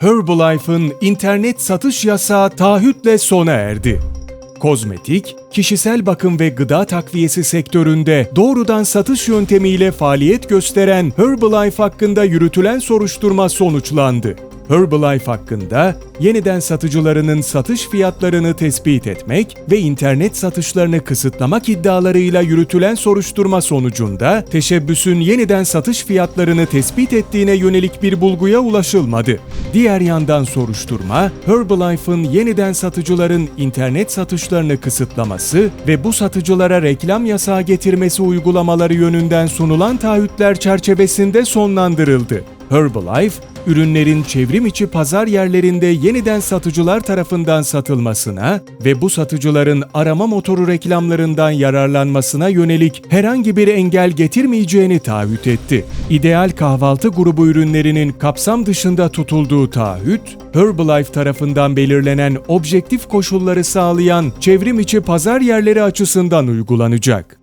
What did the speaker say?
Herbalife'ın internet satış yasağı taahhütle sona erdi. Kozmetik, kişisel bakım ve gıda takviyesi sektöründe doğrudan satış yöntemiyle faaliyet gösteren Herbalife hakkında yürütülen soruşturma sonuçlandı. Herbalife hakkında yeniden satıcılarının satış fiyatlarını tespit etmek ve internet satışlarını kısıtlamak iddialarıyla yürütülen soruşturma sonucunda teşebbüsün yeniden satış fiyatlarını tespit ettiğine yönelik bir bulguya ulaşılmadı. Diğer yandan soruşturma, Herbalife'ın yeniden satıcıların internet satışlarını kısıtlaması ve bu satıcılara reklam yasağı getirmesi uygulamaları yönünden sunulan taahhütler çerçevesinde sonlandırıldı. Herbalife, ürünlerin çevrim içi pazar yerlerinde yeniden satıcılar tarafından satılmasına ve bu satıcıların arama motoru reklamlarından yararlanmasına yönelik herhangi bir engel getirmeyeceğini taahhüt etti. İdeal kahvaltı grubu ürünlerinin kapsam dışında tutulduğu taahhüt, Herbalife tarafından belirlenen objektif koşulları sağlayan çevrim içi pazar yerleri açısından uygulanacak.